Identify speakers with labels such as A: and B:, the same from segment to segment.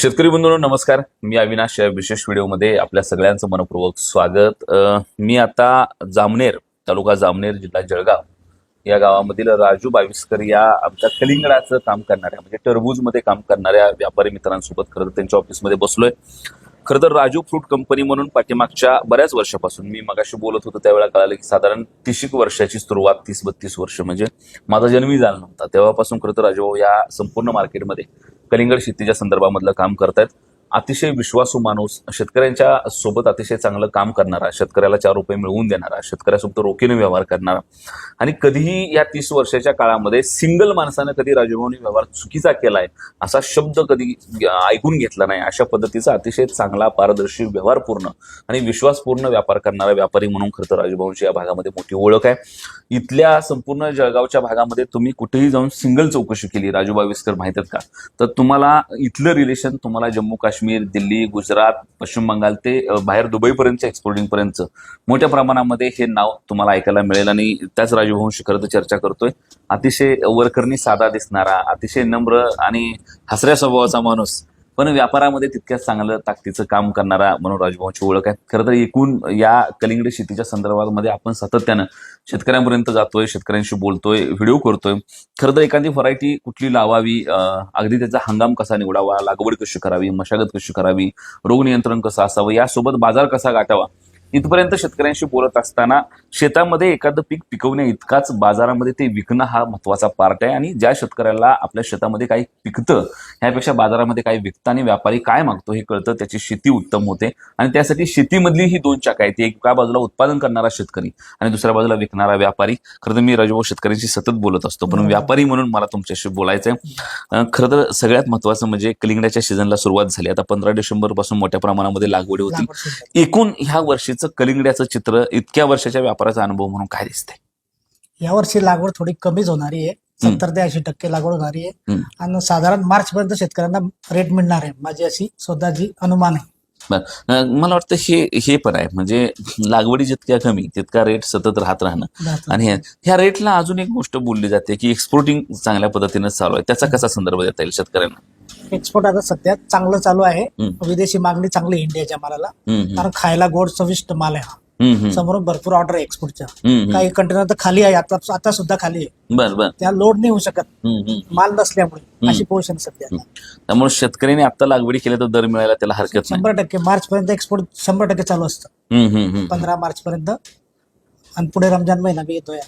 A: शेतकरी बंधूंनो नमस्कार. मी अविनाश या विशेष व्हिडिओमध्ये आपल्या सगळ्यांचं मनपूर्वक स्वागत. मी आता जामनेर तालुका जामनेर जिल्हा जळगाव या गावामधील राजू बाविस्कर या आमच्या कलिंगडाचं काम करणाऱ्या म्हणजे टरबूजमध्ये काम करणाऱ्या व्यापारी मित्रांसोबत खरं तर त्यांच्या ऑफिसमध्ये बसलोय. खरं तर राजू फ्रूट कंपनी म्हणून पाठीमागच्या बऱ्याच वर्षापासून मी मगाशी बोलत होतो त्यावेळेला कळालं की साधारण तीस वर्षाची सुरुवात तीस बत्तीस वर्ष म्हणजे माझा जन्मी झाला नव्हता. तेव्हापासून खरं तर राजूभाऊ या संपूर्ण मार्केटमध्ये कलिंगड शेतीच्या संदर्भामधलं काम करतायत. अतिशय विश्वासू माणूस शेतकऱ्यांच्या सोबत अतिशय चांगलं काम करणारा शेतकऱ्याला चार रुपये मिळवून देणारा शेतकऱ्यासोबत रोखीने व्यवहार करणारा आणि कधीही या तीस वर्षाच्या काळामध्ये सिंगल माणसानं कधी राजभवनी व्यवहार चुकीचा केलाय असा शब्द कधी ऐकून घेतला नाही अशा पद्धतीचा अतिशय चांगला पारदर्शी व्यवहारपूर्ण आणि विश्वासपूर्ण व्यापार करणारा व्यापारी म्हणून खरं तर राजभवनची या भागामध्ये मोठी ओळख आहे. इथल्या संपूर्ण जळगावच्या भागामध्ये तुम्ही कुठेही जाऊन सिंगल चौकशी केली. राजू बाविस्कर माहीत आहेत का? तर तुम्हाला इथलं रिलेशन तुम्हाला जम्मू काश्मीर दिल्ली गुजरात पश्चिम बंगाल ते बाहेर दुबईपर्यंतच्या एक्सपोर्टिंगपर्यंत मोठ्या प्रमाणामध्ये हे नाव तुम्हाला ऐकायला मिळेल. आणि त्याच राजभवनशी खरं तर चर्चा करतोय. अतिशय वरकरणी साधा दिसणारा अतिशय नम्र आणि हसऱ्या स्वभावाचा माणूस पण व्यापारामध्ये तितक्याच चांगलं ताकदीचं काम करणारा म्हणून राजभवनची ओळख आहे. खरं तर एकूण या कलिंगड शेतीच्या संदर्भामध्ये आपण सातत्यानं शेतकऱ्यांपर्यंत जातोय शेतकऱ्यांशी बोलतोय व्हिडिओ करतोय. खरं तर एखादी व्हरायटी कुठली लावावी अगदी त्याचा हंगाम कसा निवडावा लागवड कशी करावी मशागत कशी करावी रोग नियंत्रण कसं असावं यासोबत बाजार कसा गाठावा इथपर्यंत शेतकऱ्यांशी बोलत असताना शेतामध्ये एखादं पीक पिकवण्या इतकाच बाजारामध्ये ते विकणं हा महत्त्वाचा पार्ट आहे. आणि ज्या शेतकऱ्याला आपल्या शेतामध्ये काही पिकतं ह्यापेक्षा बाजारामध्ये काही विकतं आणि व्यापारी काय मागतो हे कळतं त्याची शेती उत्तम होते. आणि त्यासाठी शेतीमधली ही दोन चाक आहेत. एका बाजूला उत्पादन करणारा शेतकरी आणि दुसऱ्या बाजूला विकणारा व्यापारी. खरं तर मी राजभाऊ शेतकऱ्यांशी सतत बोलत असतो पण व्यापारी म्हणून मला तुमच्याशी बोलायचं आहे खरं तर सगळ्यात महत्वाचं म्हणजे कलिंगडाच्या सीझनला सुरुवात झाली. आता पंधरा डिसेंबरपासून मोठ्या प्रमाणामध्ये लागवडी
B: आहे.
A: एकूण ह्या वर्षीचं कलिंगड्याचं चित्र इतक्या वर्षाच्या व्यापाराचा अनुभव म्हणून काय दिसतंय?
B: यावर्षी लागवड थोडी कमीच होणारी आहे. सत्तर ते ऐंशी टक्के लागवड होणारी आहे.
A: हम्म.
B: आणि साधारण मार्च पर्यंत शेतकऱ्यांना रेट मिळणार आहे. माझी अशी स्वतःची अनुमान आहे.
A: बरं. अं, मला वाटतं हे हे पण आहे. म्हणजे लागवडी जितक्या कमी तितका रेट सतत राहत राहणं. आणि ह्या- ह्या रेटला अजून एक गोष्ट बोलली जाते की एक्सपोर्टिंग चांगल्या पद्धतीनं चालू आहे. त्याचा कसा संदर्भ देता येईल शेतकऱ्यांना?
B: एक्सपोर्ट आता सध्या चांगलं चालू आहे.
A: हम्म.
B: विदेशी मागणी चांगली आहे इंडियाच्या मालाला.
A: हम्म, हम्म,
B: कारण खायला गोड चविष्ट माल आहे हा. समोरून भरपूर ऑर्डर आहे एक्सपोर्टच्या. काही कंटेनर तर खाली आहे आता आता सुद्धा खाली आहे.
A: बरं बरं.
B: त्या लोड नाही होऊ शकत. माल नसल्यामुळे अशी पोझिशन सध्या.
A: त्यामुळे शेतकऱ्यांनी आता लागवडी केल्या तर दर मिळायला त्याला हरकत
B: शंभर टक्के. मार्च पर्यंत एक्सपोर्ट शंभर टक्के चालू असतं. पंधरा मार्च पर्यंत आणि पुढे रमजान महिना बी येतोय.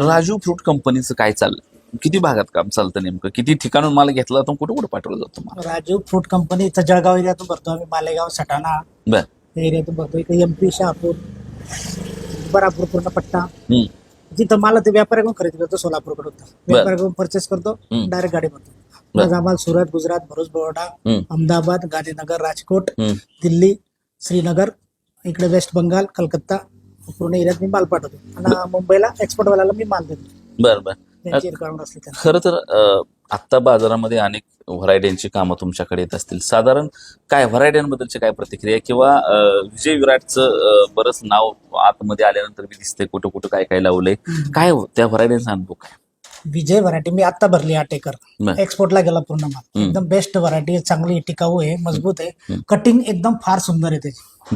A: राजू फ्रूट कंपनीचं काय चाललं किती भागात काम चालतं नेमकं? किती ठिकाणून माल घेतला तर कुठं कुठं पाठवलं जातं
B: राजीव फ्रूट कंपनी इथं जळगाव एरियातून भरतो आम्ही. मालेगाव सटाणा. त्या एरियातून भरतो इकडे एमपी शहापूर बरापूर पूर्ण पट्टा.
A: हम्म,
B: जिथं मला ते व्यापाऱ्याकडून खरेदी करतो सोलापूरकडून व्यापाऱ्याकडून परचेस करतो
A: हम्म.
B: डायरेक्ट गाडी भरतो. माझा माल सुरत गुजरात भरूच बरोडा
A: हम्म,
B: अहमदाबाद गांधीनगर राजकोट
A: हम्म.
B: दिल्ली श्रीनगर इकडे वेस्ट बंगाल कलकत्ता पूर्ण एरियात मी माल पाठवतो. आणि मुंबईला एक्सपोर्टवाल्याला मी माल देतो.
A: बर बर. खरं तर आत्ता बाजारामध्ये अनेक व्हरायट्यांची कामं तुमच्याकडे येत असतील. साधारण काय व्हरायट्यांबद्दलची काय प्रतिक्रिया? किंवा विजय विराटचं बरंच नाव आतमध्ये आल्यानंतर मी दिसतंय कुठं कुठं काय काय लावलंय. काय हो- त्या व्हरायट्यांचा अनुभव काय?
B: विजय व्हरायटी मी आता भरली आठ एकर. एक्सपोर्टला गेला पूर्ण माल. एकदम बेस्ट व्हरायटी चांगली टिकाऊ आहे मजबूत आहे. कटिंग एकदम फार सुंदर आहे त्याची.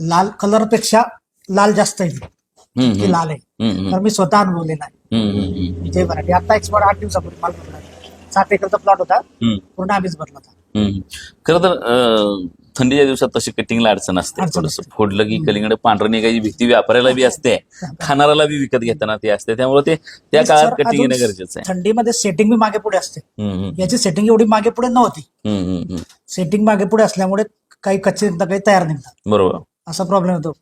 B: लाल कलरपेक्षा लाल जास्त आहे.
A: हम्म,
B: लाल आहे तर मी स्वतः अनुभवलेला आहे विजय व्हरायटी आता एक्सपोर्ट आठ दिवसापूर्वी माल भरला. सात एकरचा प्लॉट होता. पूर्ण आम्हीच भरला होता.
A: खरं तर थंडीच्या दिवसात तशी कटिंगला अडचण असते. थोडस फोडलं की कलिंगड पांढरं निघायची भीती व्यापाऱ्याला बी असते. खाणाऱ्याला बी विकत घेताना ते असते. त्यामुळे ते त्या काळात कटिंग येणं गरजेचं आहे.
B: थंडीमध्ये सेटिंग बी मागे पुढे असते. याची सेटिंग एवढी मागे पुढे नव्हती. सेटिंग मागे पुढे असल्यामुळे काही कच्चे काही तयार निघतात.
A: बरोबर.
B: असा प्रॉब्लेम होतो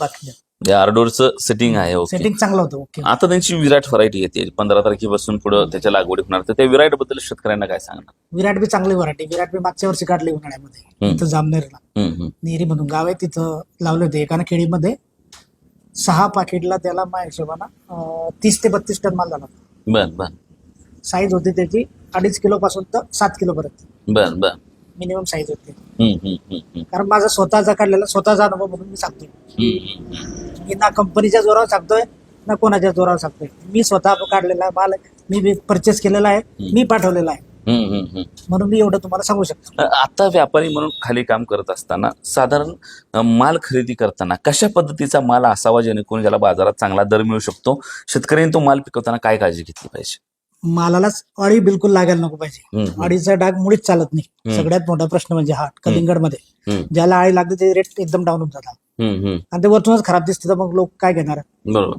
B: बाकी
A: आरडोरचं सेटिंग आहे ओके
B: सेटिंग चांगलं होतं ओके
A: आता त्यांची विराट व्हरायटी येते. पंधरा तारखेपासून पुढे त्याच्या लागवडी होणार. तर त्या विराटबद्दल शेतकऱ्यांना काय सांगणार?
B: विराट बी चांगली व्हरायटी विराट बी मागच्या वर्षी काढली उन्हाळ्यामध्ये
A: हम्म.
B: इथं जामनेरला.
A: हम्म, हम्म.
B: नेरी म्हणून गाव आहे तिथं लावले होते. एकानं खेडीमध्ये सहा पाकिटला त्याला माझ्या हिशोबानं अं, तीस ते बत्तीस टन माल झाला
A: बर बर.
B: साईज होती त्याची अडीच किलो पासून तर सात किलो पर्यंत.
A: बर बर.
B: मिनिमम साईज होती.
A: हम्म, हम्म, हम्म, हम्म.
B: कारण माझा स्वतःचा काढलेला स्वतःचा अनुभव म्हणून मी
A: हम्म, हम्म.
B: मी ना कंपनीच्या जोरावर सांगतोय ना कोणाच्या जोरावर सांगतोय. मी स्वतः काढलेला माल मी परचेस केलेला आहे मी पाठवलेला आहे. म्हणून मी एवढं तुम्हाला सांगू शकतो.
A: आता व्यापारी म्हणून खाली काम करत असताना साधारण माल खरेदी करताना कशा पद्धतीचा माल असावा जेणेकरून ज्याला बाजारात चांगला दर मिळू शकतो? शेतकऱ्यांनी तो माल पिकवताना काय काळजी घेतली पाहिजे?
B: मालालाच अळी बिलकुल लागायला नको पाहिजे. अळीचा डाग मुळीच चालत नाही. सगळ्यात मोठा प्रश्न म्हणजे हा कलिंगडमध्ये. ज्याला अळी लागते ते रेट एकदम डाऊन होऊन जातात. आणि ते वरतूनच खराब दिसते तर मग लोक काय घेणार?
A: बरोबर.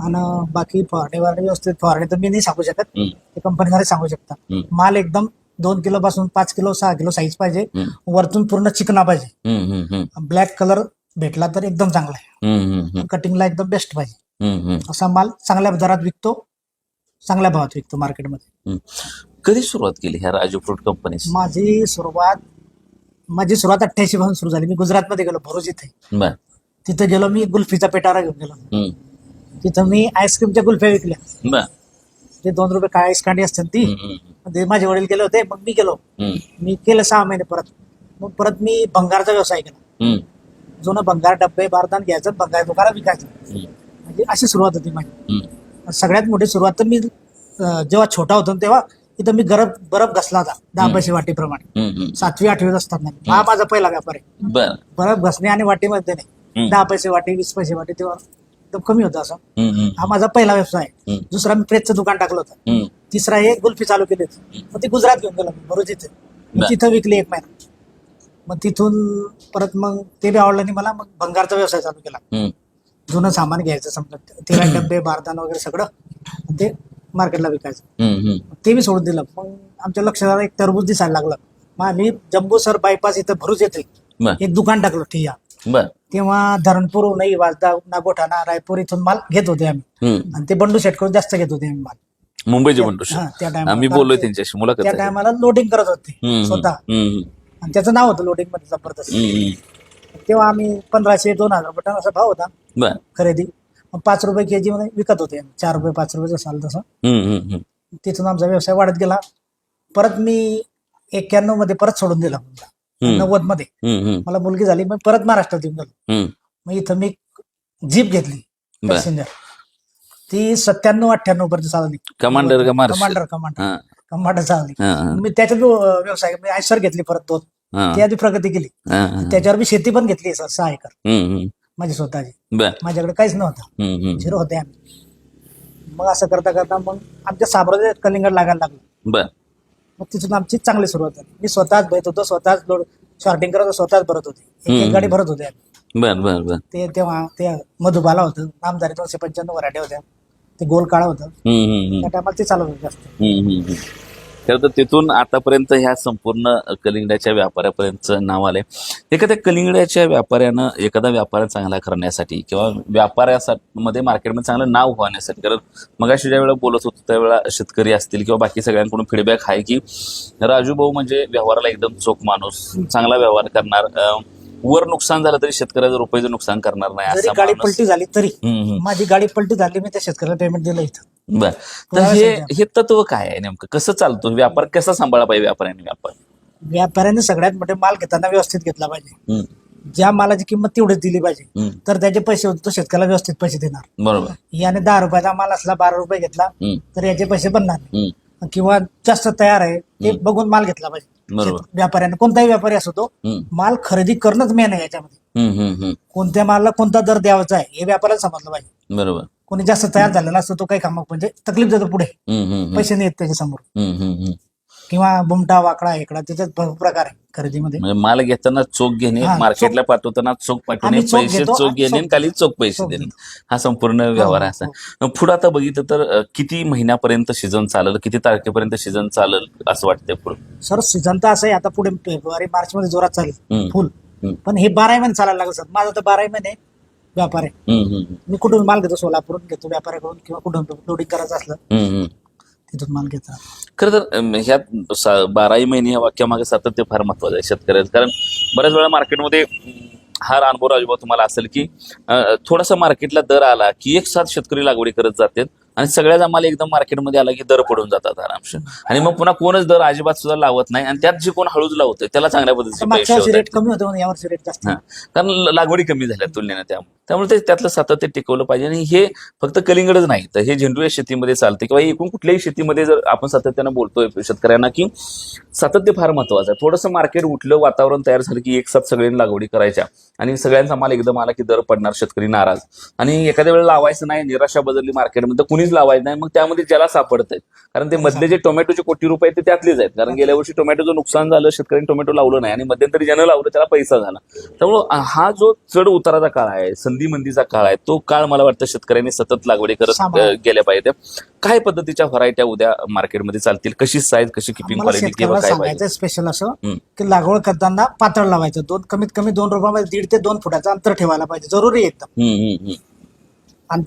B: आणि बाकी फवारणी वारणी व्यवस्थित फवारणी तर मी नाही सांगू शकत.
A: हम्म,
B: ते कंपनीवाले सांगू
A: हम्म.
B: माल एकदम दोन किलो पासून पाच किलो सहा किलो साईज पाहिजे.
A: हम्म,
B: वरतून पूर्ण चिकना पाहिजे.
A: हम्म, हम्म, हम्म,
B: ब्लॅक कलर भेटला तर एकदम चांगला आहे.
A: हम्म, हम्म, हम्म,
B: कटिंगला एकदम बेस्ट पाहिजे.
A: हम्म, हम्म,
B: असा माल चांगल्या दरात विकतो चांगल्या भावात विकतो मार्केटमध्ये.
A: कधी सुरुवात केली ह्या राजू फ्रूट कंपनीची
B: माझी सुरुवात माझी सुरुवात अठ्ठ्याऐंशी पासून सुरू झाली. मी गुजरातमध्ये गेलो भरूच इथे.
A: बर.
B: तिथे गेलो मी गुल्फीचा पेटारा घेऊन गेलो.
A: हम्म,
B: तिथं मी आईस्क्रीमच्या गुल्फ्या विकल्या.
A: बर.
B: ते दोन रुपये काय आईस कांडी असतात ती.
A: हम्म, हम्म,
B: ते माझे वडील गेले होते मग मी गेलो.
A: हम्म,
B: मी केलं सहा महिने परत. मग परत मी भंगारचा व्यवसाय केला.
A: हम्म,
B: जुनं भंगार डब्बे बारदान घ्यायचं भंगार दुकानात विकायचं.
A: हम्म,
B: म्हणजे अशी सुरुवात होती माझी.
A: हम्म.
B: सगळ्यात मोठी सुरुवात तर मी अं, जेव्हा छोटा होतो ना तेव्हा इथं मी गरब बरफ घसला होता दहा पैसे वाटीप्रमाणे. सातवी आठवीत असताना हा माझा पहिला व्यापार आहे.
A: बर.
B: बरफ घसणे आणि वाटीमध्ये नाही. दहा पैसे वाटी वीस पैसे वाटी तेव्हा एकदम कमी होतं असं. हा माझा पहिला व्यवसाय आहे. दुसरा मी प्रेसचं दुकान टाकलं होतं. तिसरा हे गुल्फी चालू केली होती. मग ती गुजरात घेऊन गेलो मी भरूच इथे तिथं विकली एक महिना. मग तिथून परत मग ते बी आवडलं नाही मला मग भंगारचा व्यवसाय चालू केला. जुनं सामान घ्यायचं समजा तेरा डब्बे बारदान वगैरे सगळं. ते मार्केटला विकायचं.
A: हम्म.
B: ते बी सोडून दिलं. मग आमच्या लक्षात आलं एक टरबूज दिसायला लागलं. मग आम्ही जम्बूसर बायपास इथं भरूच येते
A: बर.
B: एक दुकान टाकलं ठिया.
A: बर.
B: तेव्हा धरणपूर नाही वाजदा नागोठाणा रायपूर इथून माल घेत होते आम्ही.
A: हम्म.
B: आणि ते बंडू शेटकडून जास्त घेत होते आम्ही माल.
A: मुंबईचे बंडू
B: हा, त्या time
A: आम्ही बोललोय त्यांच्याशी मुलाखत
B: त्या. टायमाला लोडिंग करत होते
A: हम्म,
B: स्वतः.
A: हम्म,
B: आणि त्याचं नाव होतं लोडिंगमध्ये जबरदस्त.
A: हम्म, हम्म.
B: तेव्हा आम्ही पंधराशे दोन हजार रुपये टन असा भाव होता
A: बर.
B: खरेदी. पाच रुपये के जी मध्ये विकत होते. चार रुपये पाच रुपये जसं आलं तसं. तिथून आमचा व्यवसाय वाढत गेला. परत मी एक्क्याण्णवमध्ये परत सोडून दिला.
A: नव्वदमध्ये.
B: मला मुलगी झाली मग परत महाराष्ट्रात येऊन गेलो. मग इथं मी जीप घेतली पॅसेंजर. ती सत्त्याण्णव अठ्ठ्याण्णव पर्यंत चालली
A: कमांडर
B: कमांडर कमांडर कमांडर चालली मी त्याच्यात व्यवसाय मी आयसर घेतली परत दोन. ती आधी प्रगती केली. त्याच्यावर मी शेती पण घेतली सहा एकर. माझी स्वतःची.
A: बर.
B: माझ्याकडे काहीच नव्हतं.
A: हम्म, हम्म.
B: झिरो होते आम्ही. मग असं करता करता मग आमच्या साबरोदे कलिंगड लागायला लागलं.
A: बर.
B: मग तिथून आमची चांगली सुरुवात झाली. मी स्वतःच भरत होतो स्वतःच लोड शॉर्टिंग करत होतो, स्वतःच भरत होते. एक
A: हम्म.
B: एक गाडी भरत होते आम्ही.
A: बर बर बर.
B: ते तेव्हा ते मधुबाला होतं नामदारी दोनशे पंच्याण्णव वराठे होत्या. ते गोल काळा होतं.
A: हम्म, हम्म, हम्म.
B: त्या टायमाला ते चालवत होतं जास्त.
A: हम्म, हम्म, हम्म. खरं तर तिथून आतापर्यंत ह्या संपूर्ण कलिंगड्याच्या व्यापाऱ्यापर्यंत नाव आलंय. एखाद्या कलिंगड्याच्या व्यापाऱ्यानं एखादा व्यापार चांगला करण्यासाठी किंवा व्यापाऱ्यासाठी मध्ये मार्केटमध्ये चांगलं नाव होण्यासाठी कारण मग अशी ज्या वेळेला बोलत होतो त्यावेळेला शेतकरी असतील किंवा बाकी सगळ्यांकडून फीडबॅक आहे की राजू भाऊ म्हणजे व्यवहाराला एकदम चोख माणूस चांगला व्यवहार करणार वर नुकसान झालं तरी शेतकऱ्याचं रुपयाचं नुकसान करणार नाही
B: गाडी पलटी झाली तरी. माझी गाडी पलटी झाली मी त्या शेतकऱ्याला पेमेंट दिलं इथं.
A: बर. तर हे. हे तत्व काय आहे नेमकं? कसं चालतो? व्यापार कसा सांभाळला पाहिजे व्यापाऱ्याने व्यापार?
B: व्यापाऱ्याने सगळ्यात मोठे माल घेताना व्यवस्थित घेतला पाहिजे. ज्या मालाची किंमत तेवढीच दिली पाहिजे. तर त्याचे पैसे होते तो शेतकऱ्याला व्यवस्थित पैसे देणार.
A: बरोबर.
B: याने दहा रुपयाचा माल असला बारा रुपये घेतला तर याचे पैसे बनणार किंवा जास्त तयार आहे ते बघून माल घेतला पाहिजे. व्यापाऱ्याने कोणताही व्यापारी असो तो माल खरेदी करणंच मेन आहे याच्यामध्ये. कोणत्या मालाला कोणता दर द्यावाचा आहे हे व्यापाऱ्याला समजलं पाहिजे.
A: बरोबर.
B: कोणी जास्त तयार झालेला असतो तो काही कामाक म्हणजे तकलीफ देतो पुढे. पैसे नाही येत
A: त्याच्यासमोर.
B: किंवा बुमटा वाकडा इकडा त्याच्यात भरपूर प्रकार आहे खरेदीमध्ये.
A: म्हणजे माल घेताना चोख घेणे
B: हा,
A: मार्केटला पाठवताना चोख पाठवणे पैसे चोख घेणे खाली चोख पैसे देणे. हा संपूर्ण व्यवहार आहे
B: हो,
A: असा पुढे आता बघितलं तर किती महिन्यापर्यंत सीझन चालेल किती तारखेपर्यंत सीझन चालेल असं वाटतंय पुढे?
B: सर सीझन तर असं आहे आता पुढे फेब्रुवारी मार्च मध्ये जोरात चालेल. फुल. पण हे बाराही महिने चालायला लागलं सर. माझा तर बाराही महिने व्यापार. मी कुठून माल घेतो सोलापूरून घेतो व्यापाऱ्याकडून किंवा कुठून लोडिंग करायचं असलं
A: हम्म.
B: तिथून माल घेतो.
A: खरं तर ह्यात सा- बाराही महिने या वाक्यामागे सातत्य फार महत्वाचं आहे शेतकऱ्याचं. कारण बऱ्याच वेळा मार्केटमध्ये हा अनुभव राजूभाऊ तुम्हाला असेल की अं, थोडासा मार्केटला दर आला की एक साथ शेतकरी लागवडी करत जातात. आणि सगळ्याच माल एकदम मार्केटमध्ये आला की दर पडून जातात आरामशीर. आणि मग पुन्हा कोणच दर अजिबात सुद्धा लावत नाही. आणि त्यात जे कोण हळूच लावतोय त्याला चांगल्या पद्धतीचे
B: मागच्या
A: पैसे
B: वर्षी
A: होतात.
B: रेट कमी होते म्हणून यावर्षी रेट जास्त.
A: कारण लागवडी कमी झाल्या तुलनेने त्यामुळे त्यामुळे ते त्यातलं सातत्य टिकवलं पाहिजे. आणि हे फक्त कलिंगडच नाही. तर हे झेंडू या शेतीमध्ये चालते किंवा एकूण कुठल्याही शेतीमध्ये जर आपण सातत्यानं बोलतोय शेतकऱ्यांना की सातत्य फार महत्वाचं आहे. थोडंसं मार्केट उठलं वातावरण तयार झालं की एक साथ सगळ्यांनी लागवडी करायच्या. आणि सगळ्यांचा माल एकदम आला की दर पडणार शेतकरी नाराज. आणि एखाद्या वेळेला लावायचं नाही निराशा बदलली मार्केटमध्ये तर कुणीच लावायचं नाही मग त्यामध्ये ज्याला सापडतंय. कारण ते मधले जे टोमॅटोचे कोटी रुपये आहेत ते त्यातलेच आहेत. कारण गेल्या वर्षी टोमॅटोचं नुकसान झालं शेतकऱ्यांनी टोमॅटो लावलं नाही आणि मध्यंतरी ज्यानं लावलं त्याला पैसा झाला. त्यामुळं हा जो चढ उताराचा काळ आहे संधी मंदीचा काळ आहे तो काळ मला वाटतं शेतकऱ्यांनी सतत लागवडी करत गेल्या पाहिजे. काय पद्धतीच्या व्हरायट्या उद्या मार्केटमध्ये चालतील? कशी साईज कशी किपिंग क्वालिटी किंवा काय पाहिजे?
B: स्पेशल असं. की लागवड करताना पातळ लावायचं. दोन कमीत कमी दोन रोपामध्ये दीड ते दोन फुटाचं अंतर ठेवायला पाहिजे. जरुरी एकदम.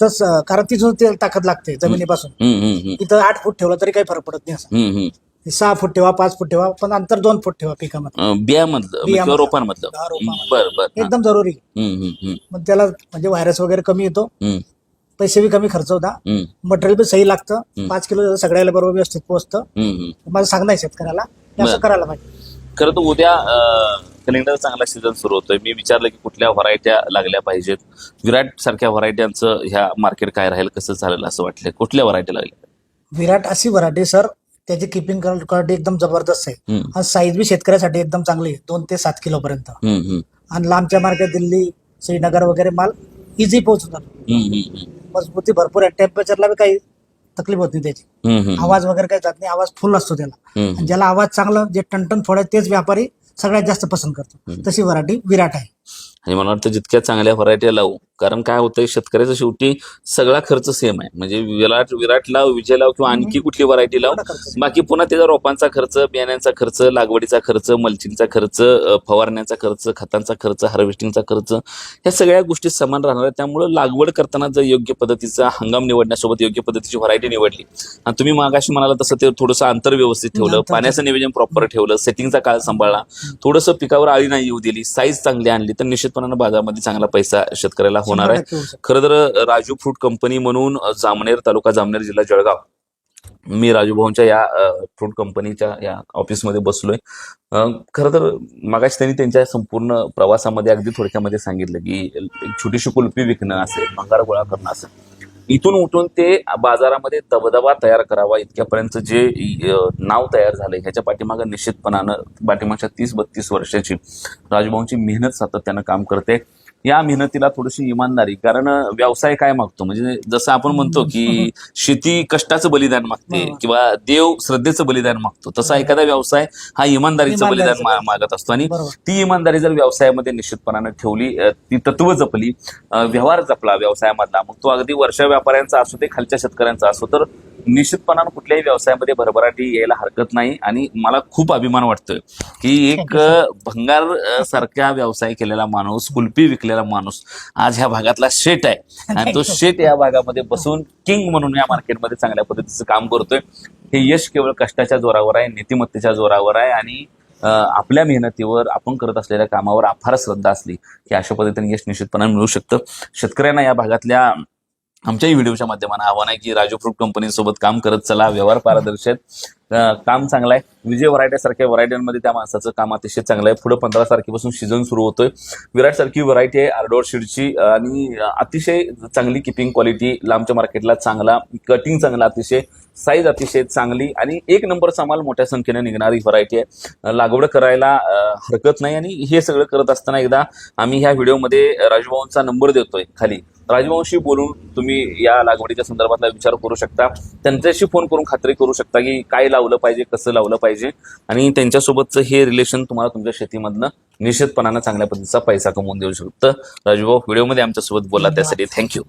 B: स- कारण तिथून ते ताकद लागते जमिनीपासून.
A: हम्म, हम्म, हम्म.
B: इथं आठ फूट ठेवलं तरी काही फरक पडत नाही असं.
A: हम्म, हम्म.
B: सहा फूट ठेवा पाच फूट ठेवा पण अंतर दोन फूट ठेवा पिकामध्ये.
A: अं, बियामधलं किंवा
B: बियामधलं.
A: रोपांमधलं.
B: हा, रोपांमधलं.
A: बर बर. हा.
B: एकदम जरुरी.
A: हम्म, हम्म, हम्म,
B: मग त्याला म्हणजे व्हायरस वगैरे कमी येतो.
A: हम्म,
B: पैसे बी कमी खर्च होता.
A: हम्म,
B: मटेरियल बी सही लागतं. पाच किलो सगळ्याला बरोबर व्यवस्थित पोहोचतं.
A: हम्म, हम्म.
B: मला सांगणं आहे शेतकऱ्याला. की असं
A: बरं.
B: करायला पाहिजे.
A: खरं तर उद्या कॅलेंडर चांगला सीझन सुरू होतोय. मी विचारलं की कुठल्या व्हरायट्या लागल्या पाहिजेत? विराट सारख्या व्हरायट्यांचं ह्या मार्केट काय राहील? कसं झालेलं असं वाटलं कुठल्या व्हरायटी लागल्या?
B: विराट अशी व्हरायटी सर त्याची किपिंग क्वालिटी एकदम जबरदस्त आहे. आणि साईज बी शेतकऱ्यासाठी एकदम चांगली आहे. दोन ते सात किलो पर्यंत. आणि लांबच्या मार्केट दिल्ली श्रीनगर वगैरे माल इझी पोहोचून
A: हम्म,
B: मजबूती भरपूर आहे. टेम्परेचरला बी काही तकलीफ होत नाही त्याची. आवाज वगैरे काही जात नाही. आवाज फुल असतो त्याला. ज्याला आवाज चांगला जे टनटन फोड तेच व्यापारी सगळ्यात जास्त पसंत करतो. तशी व्हरायटी विराट आहे.
A: आणि मला वाटतं जितक्या चांगल्या व्हरायटी लावू कारण काय होतंय शेतकऱ्याचा शेवटी सगळा खर्च सेम आहे. म्हणजे विराट विराट लाव विजय लाव किंवा आणखी कुठली व्हरायटी लाव. बाकी पुन्हा त्याचा रोपांचा खर्च बियाण्यांचा खर्च लागवडीचा खर्च मल्चिंगचा खर्च फवारण्याचा खर्च खतांचा खर्च हार्वेस्टिंगचा खर्च ह्या सगळ्या गोष्टी समान राहणार आहेत. त्यामुळे लागवड करताना जर योग्य पद्धतीचा हंगाम निवडण्यासोबत योग्य पद्धतीची व्हरायटी निवडली आणि तुम्ही मागाशी म्हणाला तसं ते थोडंसं अंतर व्यवस्थित ठेवलं पाण्याचं नियोजन प्रॉपर ठेवलं सेटिंगचा काळ सांभाळला थोडंसं पिकावर आळी नाही येऊ दिली साईज चांगली आणली तर निश्चितपणानं बाजारामध्ये चांगला पैसा शेतकऱ्याला होणार आहे. खरं तर राजू फ्रूट कंपनी म्हणून जामनेर तालुका जामनेर जिल्हा जळगाव. मी राजू भाऊंच्या या फ्रूट कंपनीच्या या ऑफिसमध्ये बसलोय. खरं तर मागाशी त्यांनी त्यांच्या संपूर्ण प्रवासामध्ये अगदी थोडक्यामध्ये सांगितलं की छोटीशी कुल्फी विकणं असेल भंगार गोळा करणं असेल इथून उठून ते बाजारामध्ये दबदबा तयार करावा इतक्यापर्यंत जे नाव तयार झालंय ह्याच्या पाठीमागं निश्चितपणानं पाठीमागच्या तीस बत्तीस वर्षाची राजभाऊंची मेहनत सातत्यानं काम करते. या मेहनतीला थोडीशी इमानदारी. कारण व्यवसाय काय मागतो? म्हणजे जसं आपण म्हणतो की शेती कष्टाचं बलिदान मागते
B: बरोबर.
A: किंवा देव श्रद्धेचं बलिदान मागतो. तसा एखादा व्यवसाय हा इमानदारीचं बलिदान. मागत असतो. आणि ती इमानदारी जर व्यवसायामध्ये निश्चितपणानं ठेवली ती तत्व जपली व्यवहार जपला व्यवसायामधला मग तो अगदी वर्षा व्यापाऱ्यांचा असो ते खालच्या शेतकऱ्यांचा असो तर निश्चितपणानं कुठल्याही व्यवसायामध्ये भरभराटी यायला हरकत नाही आणि मला खूप अभिमान वाटतोय की एक भंगार अ, सारखा व्यवसाय केलेला माणूस कुल्फी विकलेला माणूस आज ह्या भागातला शेट आहे. आणि तो शेट या भागामध्ये बसून किंग म्हणून या मार्केटमध्ये चांगल्या पद्धतीचं काम करतोय. हे यश केवळ कष्टाच्या जोरावर आहे नीतिमत्तेच्या जोरावर आहे आणि आपल्या मेहनतीवर आपण करत असलेल्या कामावर अफार श्रद्धा असली की अशा पद्धतीने यश निश्चितपणे मिळू शकतं. शेतकऱ्यांना या भागातल्या आमच्याही व्हिडिओच्या माध्यमाने आव्हान आहे की राजू फ्रूट कंपनीसोबत काम करत चला व्यवहार पारदर्शक काम चांगलं आहे विजय व्हरायटी सारख्या व्हरायट्यांमध्ये त्या माणसाचं काम अतिशय चांगलं आहे पुढे पंधरा तारखेपासून सीझन सुरू होतोय. विराट सारखी व्हरायटी आहे आर्डोर शीडची आणि अतिशय चांगली किपिंग क्वालिटी लांबच्या मार्केटला चांगला कटिंग चांगला अतिशय साईज अतिशय चांगली आणि एक नंबरचा माल मोठ्या संख्येने निघणारी व्हरायटी आहे. लागवड करायला हरकत नाही आणि हे सगळं करत असताना एकदा आम्ही ह्या व्हिडिओमध्ये राजूभाऊंचा नंबर देतोय खाली. राजवंशी बोलून तुम्ही या लागवडीच्या संदर्भातला विचार करू शकता. त्यांच्याशी फोन करून खात्री करू शकता की काय लावलं पाहिजे कसं लावलं पाहिजे. आणि त्यांच्यासोबतचं हे रिलेशन तुम्हाला तुमच्या शेतीमधनं निश्चितपणानं चांगल्या पद्धतीचा पैसा कमवून देऊ शकतं. राजूभाऊ व्हिडिओमध्ये आमच्यासोबत बोला त्यासाठी थँक्यू